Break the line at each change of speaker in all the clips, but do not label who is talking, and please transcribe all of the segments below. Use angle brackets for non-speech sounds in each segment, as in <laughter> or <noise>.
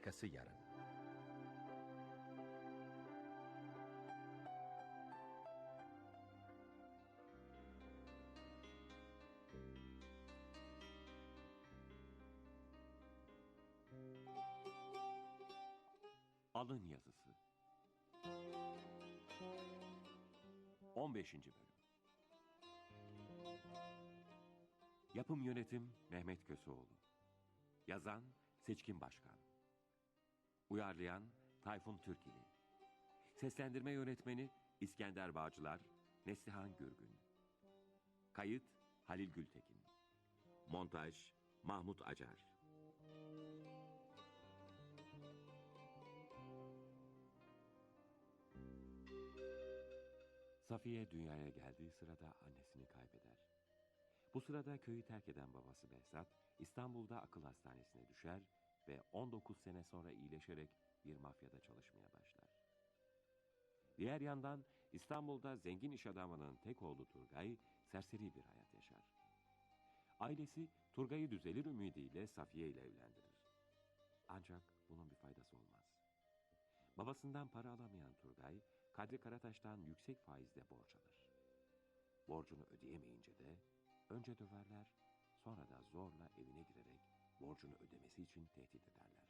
Arkası yarın.
Alın yazısı. 15. bölüm. Yapım yönetim Mehmet Köseoğlu. Yazan Seçkin Başkan. Uyarlayan Tayfun Türkili. Seslendirme yönetmeni İskender Bağcılar, Neslihan Gürgün. Kayıt Halil Gültekin. Montaj Mahmut Acar. Safiye dünyaya geldiği sırada annesini kaybeder. Bu sırada köyü terk eden babası Behzat, İstanbul'da akıl hastanesine düşer ve 19 sene sonra iyileşerek bir mafyada çalışmaya başlar. Diğer yandan İstanbul'da zengin iş adamının tek oğlu Turgay serseri bir hayat yaşar. Ailesi Turgay'ı düzelir ümidiyle Safiye ile evlendirir. Ancak bunun bir faydası olmaz. Babasından para alamayan Turgay, Kadri Karataş'tan yüksek faizle borç alır. Borcunu ödeyemeyince de önce döverler, sonra da zorla evine girerek borcunu ödemesi için tehdit ederler.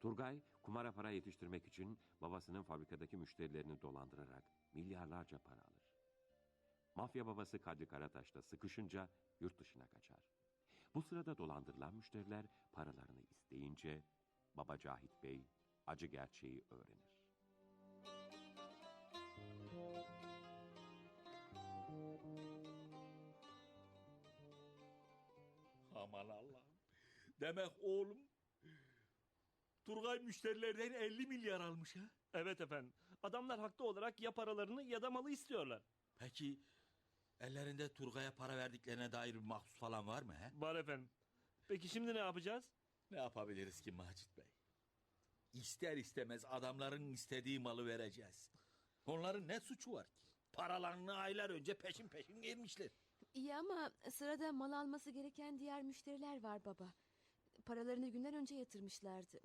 Turgay, kumara para yetiştirmek için babasının fabrikadaki müşterilerini dolandırarak milyarlarca para alır. Mafya babası Kadri Karataş da sıkışınca yurt dışına kaçar. Bu sırada dolandırılan müşteriler paralarını isteyince Baba Cahit Bey acı gerçeği öğrenir.
Aman Allah'ım. Demek oğlum Turgay müşterilerden 50 milyar almış ha.
Evet efendim. Adamlar haklı olarak ya paralarını ya da malı istiyorlar.
Peki ellerinde Turgay'a para verdiklerine dair bir mahsus falan var mı he?
Var efendim. Peki şimdi ne yapacağız?
Ne yapabiliriz ki Macit Bey? İster istemez adamların istediği malı vereceğiz. Onların ne suçu var ki? Paralarını aylar önce peşin peşin vermişler.
İyi ama sırada mal alması gereken diğer müşteriler var baba. Paralarını günler önce yatırmışlardı.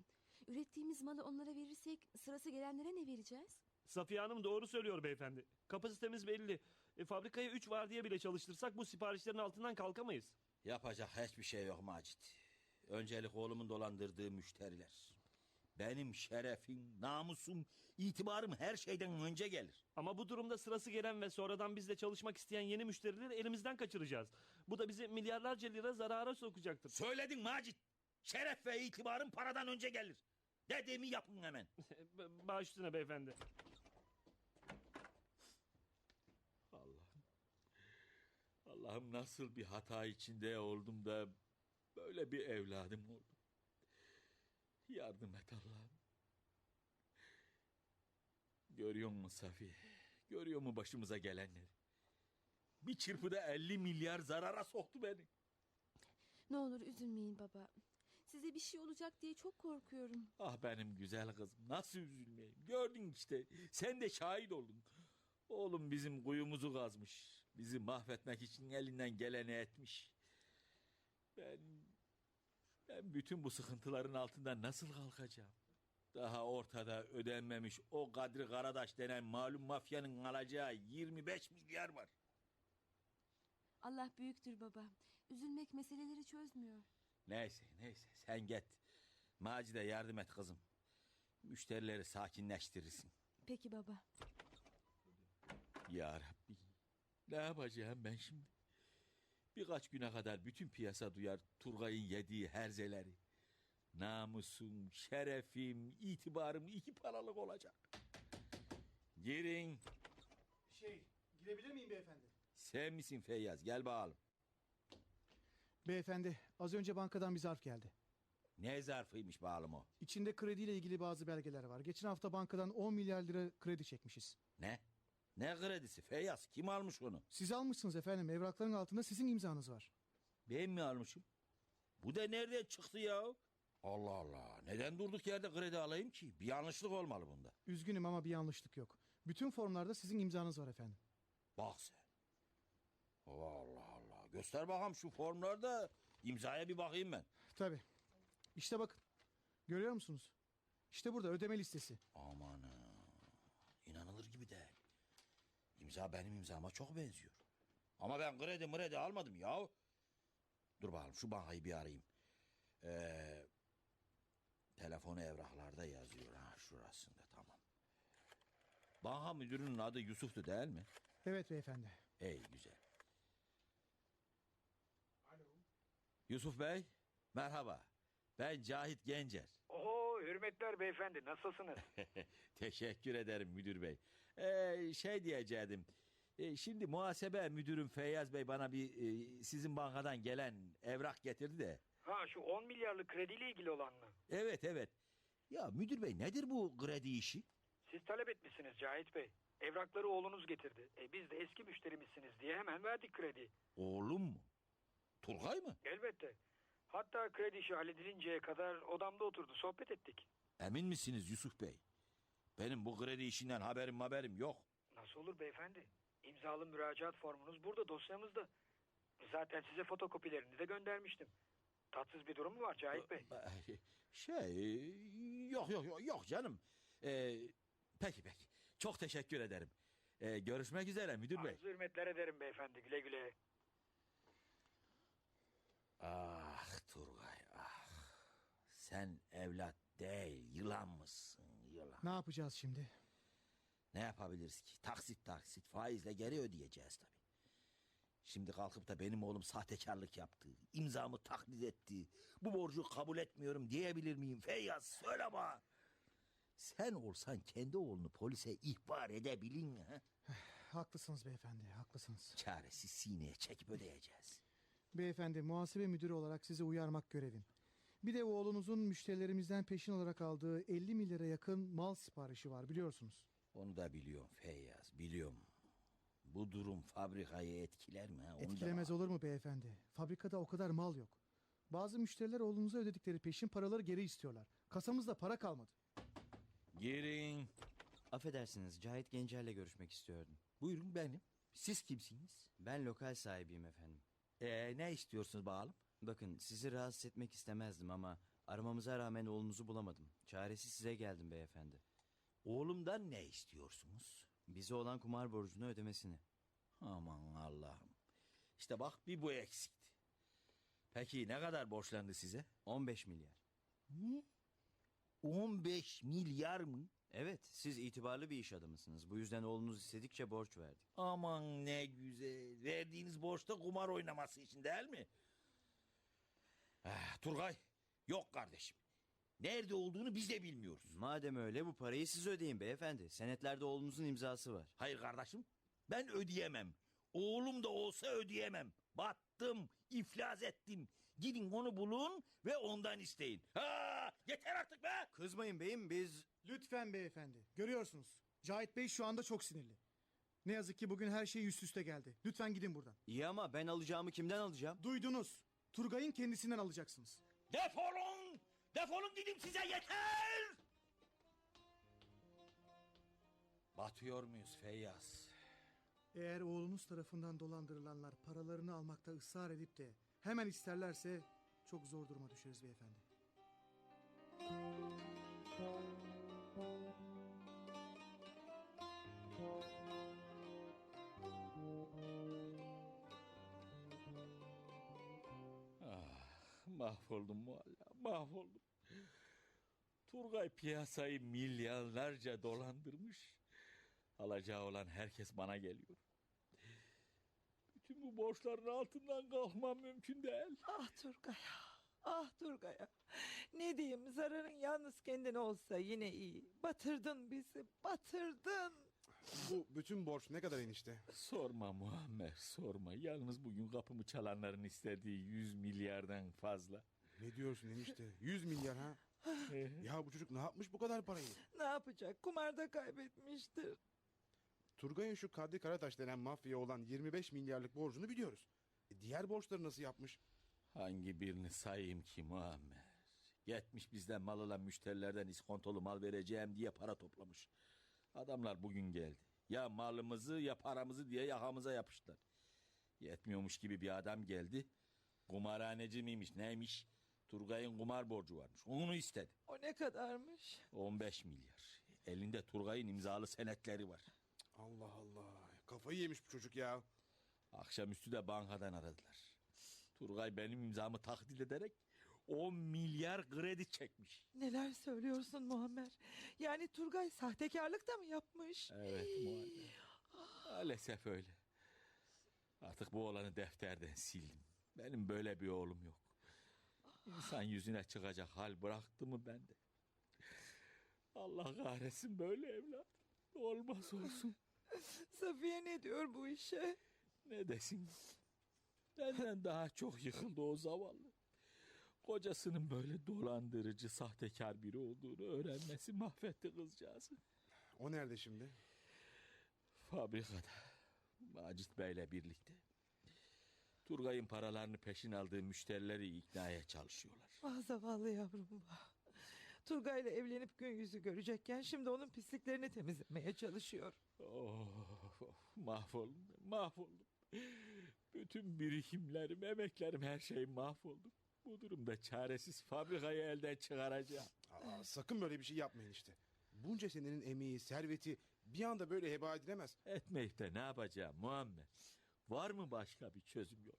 Ürettiğimiz malı onlara verirsek sırası gelenlere ne vereceğiz?
Safiye Hanım doğru söylüyor beyefendi. Kapasitemiz belli. E, fabrikaya 3 var diye bile çalıştırsak bu siparişlerin altından kalkamayız.
Yapacak hiçbir şey yok Macit. Öncelik oğlumun dolandırdığı müşteriler. Benim şerefim, namusum, itibarım her şeyden önce gelir.
Ama bu durumda sırası gelen ve sonradan bizle çalışmak isteyen yeni müşterileri elimizden kaçıracağız. Bu da bizi milyarlarca lira zarara sokacaktır.
Söyledin Macit. Şeref ve itibarım paradan önce gelir. Dediğimi yapın hemen. <laughs>
Baş üstüne beyefendi.
Allah'ım. Allah'ım nasıl bir hata içinde oldum da böyle bir evladım oldum. Yardım et Allah'ım. Görüyor musun Safiye? Görüyor mu başımıza gelenleri? Bir çırpıda 50 milyar zarara soktu beni.
Ne olur üzülmeyin baba. Size bir şey olacak diye çok korkuyorum.
Ah benim güzel kızım nasıl üzülmeyeyim. Gördün işte sen de şahit oldun. Oğlum bizim kuyumuzu kazmış. Bizi mahvetmek için elinden geleni etmiş. Ben ben bütün bu sıkıntıların altından nasıl kalkacağım? Daha ortada ödenmemiş o Kadri Karadaş denen malum mafyanın alacağı 25 milyar var.
Allah büyüktür baba. Üzülmek meseleleri çözmüyor.
Neyse neyse sen git. Macide yardım et kızım. Müşterileri sakinleştirirsin.
Peki baba.
Ya Rabbi. Ne yapacağım ben şimdi? Birkaç güne kadar bütün piyasa duyar Turgay'ın yediği herzeleri. Namusum, şerefim, itibarım iki paralık olacak. Girin.
Şey, girebilir miyim beyefendi?
Sen misin Feyyaz? Gel bakalım.
Beyefendi, az önce bankadan bir zarf geldi.
Ne zarfıymış bakalım o?
İçinde krediyle ilgili bazı belgeler var. Geçen hafta bankadan 10 milyar lira kredi çekmişiz.
Ne? Ne kredisi Feyyaz? Kim almış onu?
Siz almışsınız efendim. Evrakların altında sizin imzanız var.
Ben mi almışım? Bu da nereden çıktı ya? Allah Allah. Neden durduk yerde kredi alayım ki? Bir yanlışlık olmalı bunda.
Üzgünüm ama bir yanlışlık yok. Bütün formlarda sizin imzanız var efendim.
Bak sen. Allah Allah. Göster bakalım şu formlarda imzaya bir bakayım ben.
Tabii. İşte bakın. Görüyor musunuz? İşte burada ödeme listesi.
Aman inanılır gibi değil. İmza benim imzama çok benziyor. Ama ben kredi mredi almadım ya. Dur bakalım şu bankayı bir arayayım. Ee, telefonu evraklarda yazıyor. Ha şurasında tamam. Banka müdürünün adı Yusuf'tu değil mi?
Evet beyefendi.
Ey güzel. Yusuf Bey merhaba. Ben Cahit Gencer.
Oho hürmetler beyefendi nasılsınız? <laughs>
Teşekkür ederim müdür bey. Ee, şey diyecektim. Ee, şimdi muhasebe müdürüm Feyyaz Bey bana bir e, sizin bankadan gelen evrak getirdi de.
ha şu 10 milyarlık krediyle ilgili olan mı?
Evet evet. Ya müdür bey nedir bu kredi işi?
Siz talep etmişsiniz Cahit Bey. Evrakları oğlunuz getirdi. E biz de eski müşterimizsiniz diye hemen verdik kredi.
Oğlum mu? Turgay mı?
Elbette. Hatta kredi işi halledilinceye kadar odamda oturdu sohbet ettik.
Emin misiniz Yusuf Bey? Benim bu kredi işinden haberim haberim yok.
Nasıl olur beyefendi? İmzalı müracaat formunuz burada dosyamızda. Zaten size fotokopilerini de göndermiştim. Tatsız bir durum mu var Cahit Bey?
Şey yok yok yok, yok canım. Ee, peki peki. Çok teşekkür ederim. Ee, görüşmek üzere müdür bey.
Arz hürmetler ederim beyefendi güle güle.
Ah Turgay ah. Sen evlat değil yılan mısın yılan.
Ne yapacağız şimdi?
Ne yapabiliriz ki? Taksit taksit faizle geri ödeyeceğiz tabii. Şimdi kalkıp da benim oğlum sahtekarlık yaptı. imzamı taklit etti. Bu borcu kabul etmiyorum diyebilir miyim? Feyyaz söyle bana. Sen olsan kendi oğlunu polise ihbar edebilin mi? ha?
Haklısınız beyefendi, haklısınız.
Çaresiz sineye çekip ödeyeceğiz.
Beyefendi, muhasebe müdürü olarak sizi uyarmak görevim. Bir de oğlunuzun müşterilerimizden peşin olarak aldığı 50 milyara yakın mal siparişi var biliyorsunuz.
Onu da biliyorum Feyyaz biliyorum. Bu durum fabrikayı etkiler mi? ha? Onu da-
Etkilemez olur mu beyefendi? Fabrikada o kadar mal yok. Bazı müşteriler oğlunuza ödedikleri peşin paraları geri istiyorlar. Kasamızda para kalmadı.
Girin.
Affedersiniz Cahit Gencer'le görüşmek istiyordum.
Buyurun benim. Siz kimsiniz?
Ben lokal sahibiyim efendim.
Ee, ne istiyorsunuz bakalım?
Bakın sizi rahatsız etmek istemezdim ama aramamıza rağmen oğlunuzu bulamadım. Çaresi size geldim beyefendi.
Oğlumdan ne istiyorsunuz?
Bize olan kumar borcunu ödemesini.
Aman Allah'ım. İşte bak bir bu eksikti. Peki ne kadar borçlandı size?
15 milyar.
Ne? 15 milyar mı?
Evet siz itibarlı bir iş adamısınız. Bu yüzden oğlunuz istedikçe borç verdik.
Aman ne güzel. Verdiğiniz borçta kumar oynaması için değil mi? Ah, Turgay, yok kardeşim. Nerede olduğunu biz de bilmiyoruz.
Madem öyle bu parayı siz ödeyin beyefendi. Senetlerde oğlunuzun imzası var.
Hayır kardeşim, ben ödeyemem. Oğlum da olsa ödeyemem. Battım, iflas ettim. Gidin onu bulun ve ondan isteyin. Ha, yeter artık be!
Kızmayın beyim biz...
Lütfen beyefendi. Görüyorsunuz. Cahit Bey şu anda çok sinirli. Ne yazık ki bugün her şey üst üste geldi. Lütfen gidin buradan.
İyi ama ben alacağımı kimden alacağım?
Duydunuz. Turgay'ın kendisinden alacaksınız.
Defolun! Defolun dedim size yeter! Batıyor muyuz Feyyaz?
Eğer oğlunuz tarafından dolandırılanlar paralarını almakta ısrar edip de hemen isterlerse çok zor duruma düşeriz beyefendi.
Ah, mahvoldum valla, mahvoldum. Turgay piyasayı milyarlarca dolandırmış. Alacağı olan herkes bana geliyor. Bütün bu borçların altından kalkmam mümkün değil.
Ah Turgay'a, ah Turgay'a. Ne diyeyim zararın yalnız kendine olsa yine iyi. Batırdın bizi, batırdın.
Bu bütün borç ne kadar enişte?
Sorma Muammer, sorma. Yalnız bugün kapımı çalanların istediği 100 milyardan fazla.
Ne diyorsun enişte? 100 milyar ha? Ya bu çocuk ne yapmış bu kadar parayı?
Ne yapacak? Kumarda kaybetmiştir.
Turgay'ın şu Kadri Karataş denen mafya olan 25 milyarlık borcunu biliyoruz. E, diğer borçları nasıl yapmış?
Hangi birini sayayım ki Muammer? Yetmiş bizden mal alan müşterilerden iskontolu mal vereceğim diye para toplamış. Adamlar bugün geldi. Ya malımızı ya paramızı diye yakamıza yapıştılar. Yetmiyormuş gibi bir adam geldi. Kumarhaneci miymiş neymiş? Turgay'ın kumar borcu varmış. Onu istedi.
O ne kadarmış?
15 milyar. Elinde Turgay'ın imzalı senetleri var.
Allah Allah. Kafayı yemiş bu çocuk ya.
Akşamüstü de bankadan aradılar. Turgay benim imzamı taklit ederek 10 milyar kredi çekmiş.
Neler söylüyorsun Muammer? Yani Turgay sahtekarlık da mı yapmış?
Evet muhabbet. Maalesef öyle. Artık bu olanı defterden sildim. Benim böyle bir oğlum yok. İnsan yüzüne çıkacak hal bıraktı mı bende? Allah kahretsin böyle evlat. Olmaz olsun. <laughs>
Safiye ne diyor bu işe?
Ne desin? Benden daha çok yıkıldı o zavallı. Kocasının böyle dolandırıcı, sahtekar biri olduğunu öğrenmesi mahvetti kızcağızı.
O nerede şimdi?
Fabrikada. Macit Bey'le birlikte. Turgay'ın paralarını peşin aldığı müşterileri iknaya çalışıyorlar.
Ah zavallı yavrum. Turgay'la evlenip gün yüzü görecekken şimdi onun pisliklerini temizlemeye çalışıyor.
Of, of, mahvoldum, mahvoldum. Bütün birikimlerim, emeklerim, her şeyim mahvoldu. Bu durumda çaresiz fabrikayı elden çıkaracağım.
Aa, sakın böyle bir şey yapmayın işte. Bunca senenin emeği, serveti bir anda böyle heba edilemez.
Etmeyip de ne yapacağım Muammer? Var mı başka bir çözüm yolu?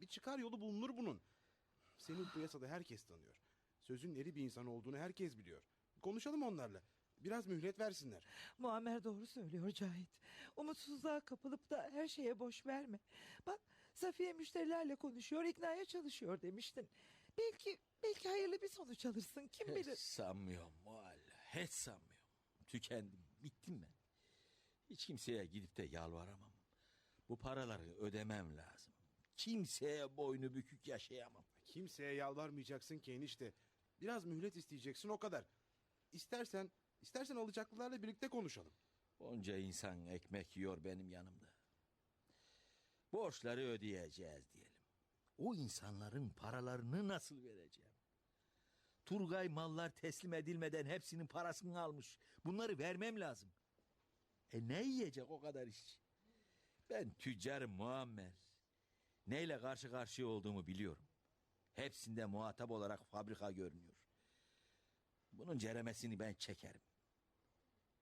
Bir çıkar yolu bulunur bunun. Seni bu piyasada herkes tanıyor. Sözün eri bir insan olduğunu herkes biliyor. Konuşalım onlarla. Biraz mühlet versinler.
Muammer doğru söylüyor Cahit. Umutsuzluğa kapılıp da her şeye boş verme. Bak Safiye müşterilerle konuşuyor, iknaya çalışıyor demiştin. Belki belki hayırlı bir sonuç alırsın kim
Hiç
bilir.
sanmıyorum Mualla. Hiç sanmıyorum. Tükendim. Bittim ben. Hiç kimseye gidip de yalvaramam. Bu paraları ödemem lazım. Kimseye boynu bükük yaşayamam.
Kimseye yalvarmayacaksın ki enişte. Biraz mühlet isteyeceksin o kadar. İstersen, istersen alacaklılarla birlikte konuşalım.
Onca insan ekmek yiyor benim yanımda. Borçları ödeyeceğiz diyelim. O insanların paralarını nasıl vereceğim? Turgay mallar teslim edilmeden hepsinin parasını almış. Bunları vermem lazım. E ne yiyecek o kadar iş? Ben tüccarım Muammer. Neyle karşı karşıya olduğumu biliyorum. Hepsinde muhatap olarak fabrika görünüyor. Bunun ceremesini ben çekerim.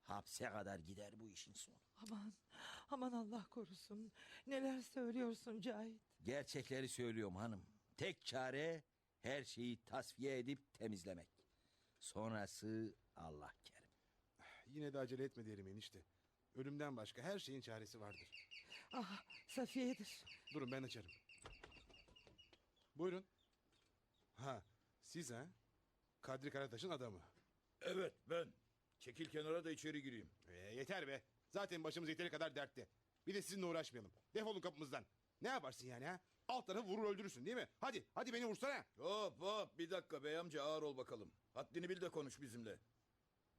Hapse kadar gider bu işin sonu.
Aman aman Allah korusun. Neler söylüyorsun Cahit.
Gerçekleri söylüyorum hanım. Tek çare her şeyi tasfiye edip temizlemek. Sonrası Allah kerim.
Yine de acele etme diyelim enişte. Ölümden başka her şeyin çaresi vardır.
Ah Safiye'dir.
Durun ben açarım. Buyurun. Ha, siz ha? Kadri Karataş'ın adamı.
Evet ben. Çekil kenara da içeri gireyim.
Ee, yeter be. Zaten başımız yeteri kadar dertte. Bir de sizinle uğraşmayalım. Defolun kapımızdan. Ne yaparsın yani ha? Alt tarafı vurur öldürürsün değil mi? Hadi, hadi beni vursana.
Hop hop bir dakika bey amca ağır ol bakalım. Haddini bil de konuş bizimle.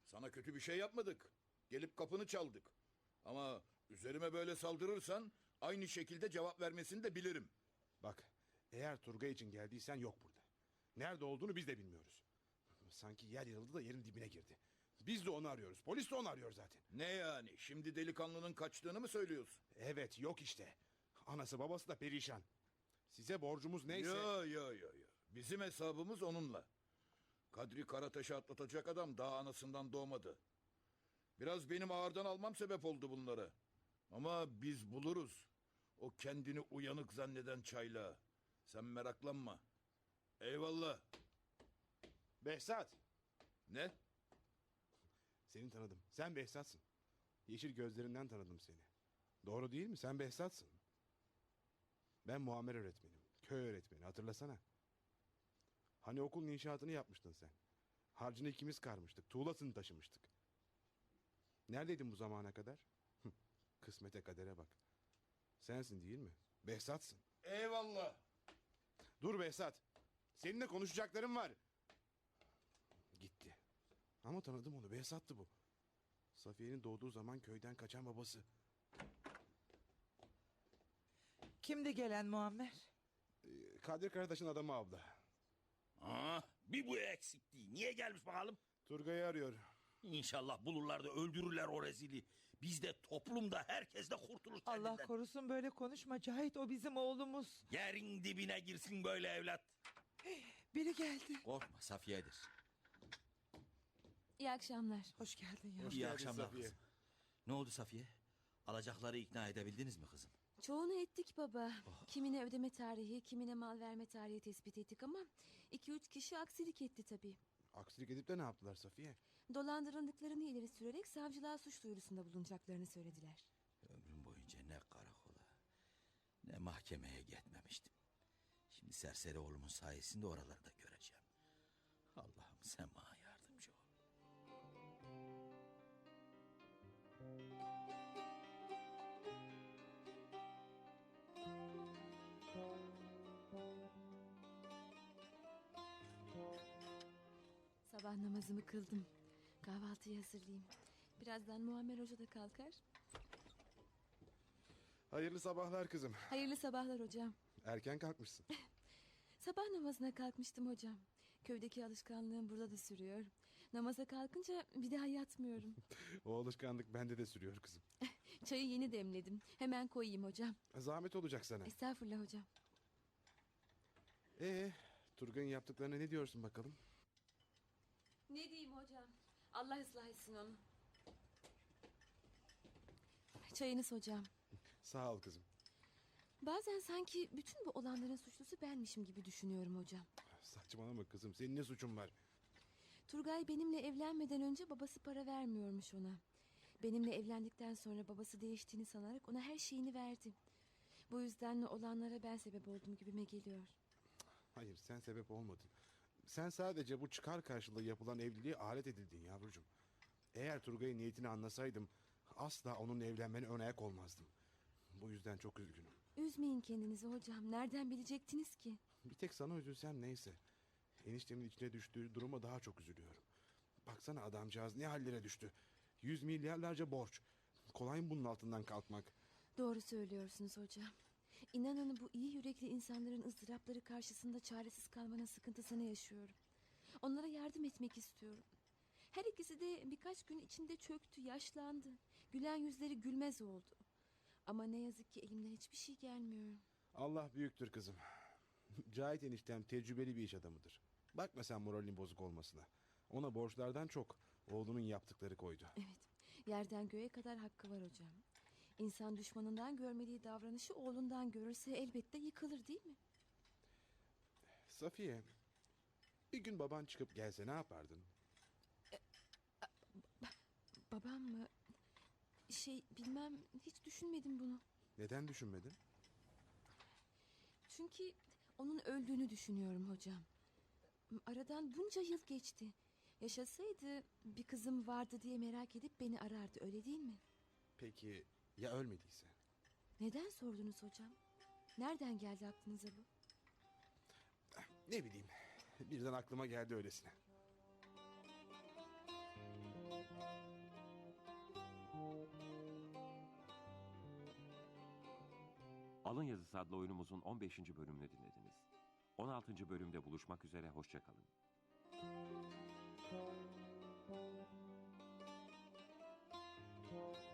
Sana kötü bir şey yapmadık. Gelip kapını çaldık. Ama üzerime böyle saldırırsan aynı şekilde cevap vermesini de bilirim.
Bak, eğer Turgay için geldiysen yok burada. Nerede olduğunu biz de bilmiyoruz. Sanki yer yarıldı da yerin dibine girdi. Biz de onu arıyoruz. Polis de onu arıyor zaten.
Ne yani şimdi delikanlının kaçtığını mı söylüyorsun?
Evet, yok işte. Anası babası da perişan. Size borcumuz neyse...
Ya ya ya ya. Bizim hesabımız onunla. Kadri Karataş'ı atlatacak adam daha anasından doğmadı. Biraz benim ağırdan almam sebep oldu bunlara. Ama biz buluruz. O kendini uyanık zanneden çayla. Sen meraklanma. Eyvallah.
Behzat,
Ne?
Seni tanıdım. Sen Behzat'sın. Yeşil gözlerinden tanıdım seni. Doğru değil mi? Sen Behzat'sın. Ben Muammer öğretmenim. Köy öğretmeni hatırlasana. Hani okulun inşaatını yapmıştın sen. Harcını ikimiz karmıştık. Tuğlasını taşımıştık. Neredeydin bu zamana kadar? Kısmete kadere bak. Sensin değil mi? Behzat'sın.
Eyvallah.
Dur Behzat. Seninle konuşacaklarım var. Ama tanıdım onu. Behzat'tı bu. Safiye'nin doğduğu zaman köyden kaçan babası.
Kimdi gelen Muammer?
Ee, Kadir Karataş'ın adamı abla.
Aa, bir bu eksikliği. Niye gelmiş bakalım?
Turgay'ı arıyor.
İnşallah bulurlar da öldürürler o rezili. Biz de toplumda herkes de kurtulur
Allah
kendinden.
korusun böyle konuşma Cahit o bizim oğlumuz.
Yerin dibine girsin böyle evlat.
biri geldi.
Korkma Safiye'dir.
İyi akşamlar.
Hoş geldin ya.
Hoş
İyi
geldin
akşamlar
Safiye.
kızım. Ne oldu Safiye? Alacakları ikna edebildiniz mi kızım?
Çoğunu ettik baba. Kimine ödeme tarihi, kimine mal verme tarihi tespit ettik ama... ...iki üç kişi aksilik etti tabii.
Aksilik edip de ne yaptılar Safiye?
Dolandırıldıklarını ileri sürerek savcılığa suç duyurusunda bulunacaklarını söylediler.
Ömrüm boyunca ne karakola ne mahkemeye gitmemiştim. Şimdi serseri oğlumun sayesinde oralarda göreceğim. Allah'ım sen bana
Sabah namazımı kıldım. Kahvaltıyı hazırlayayım. Birazdan Muammer Hoca da kalkar.
Hayırlı sabahlar kızım.
Hayırlı sabahlar hocam.
Erken kalkmışsın. <laughs>
Sabah namazına kalkmıştım hocam. Köydeki alışkanlığım burada da sürüyor. Namaza kalkınca bir daha yatmıyorum. <laughs>
o alışkanlık bende de sürüyor kızım. <laughs>
Çayı yeni demledim. Hemen koyayım hocam.
Zahmet olacak sana.
Estağfurullah hocam.
Ee, Turgay'ın yaptıklarına ne diyorsun bakalım?
Ne diyeyim hocam? Allah ıslah etsin onu. Çayınız hocam.
Sağ ol kızım.
Bazen sanki bütün bu olanların suçlusu benmişim gibi düşünüyorum hocam.
Saçmalama kızım. Senin ne suçun var?
Turgay benimle evlenmeden önce babası para vermiyormuş ona. Benimle evlendikten sonra babası değiştiğini sanarak ona her şeyini verdi. Bu yüzden olanlara ben sebep oldum gibime geliyor.
Hayır sen sebep olmadın. Sen sadece bu çıkar karşılığı yapılan evliliğe alet edildin yavrucuğum. Eğer Turgay'ın niyetini anlasaydım asla onunla evlenmene ön ayak olmazdım. Bu yüzden çok üzgünüm.
Üzmeyin kendinizi hocam. Nereden bilecektiniz ki?
Bir tek sana üzülsem neyse. Eniştemin içine düştüğü duruma daha çok üzülüyorum. Baksana adamcağız ne hallere düştü. Yüz milyarlarca borç. Kolay mı bunun altından kalkmak?
Doğru söylüyorsunuz hocam. İnanın bu iyi yürekli insanların ızdırapları karşısında çaresiz kalmanın sıkıntısını yaşıyorum. Onlara yardım etmek istiyorum. Her ikisi de birkaç gün içinde çöktü, yaşlandı. Gülen yüzleri gülmez oldu. Ama ne yazık ki elimden hiçbir şey gelmiyor.
Allah büyüktür kızım. Cahit eniştem tecrübeli bir iş adamıdır. Bakma sen moralinin bozuk olmasına. Ona borçlardan çok oğlunun yaptıkları koydu.
Evet, yerden göğe kadar hakkı var hocam. İnsan düşmanından görmediği davranışı oğlundan görürse elbette yıkılır değil mi?
Safiye, bir gün baban çıkıp gelse ne yapardın?
Babam mı? Şey bilmem hiç düşünmedim bunu.
Neden düşünmedin?
Çünkü onun öldüğünü düşünüyorum hocam. Aradan bunca yıl geçti. Yaşasaydı bir kızım vardı diye merak edip beni arardı öyle değil mi?
Peki ya ölmediyse?
Neden sordunuz hocam? Nereden geldi aklınıza bu?
Ne bileyim, birden aklıma geldi öylesine.
Alın Yazısı adlı oyunumuzun 15. bölümünü dinlediniz. 16. bölümde buluşmak üzere, hoşçakalın.
Thank you.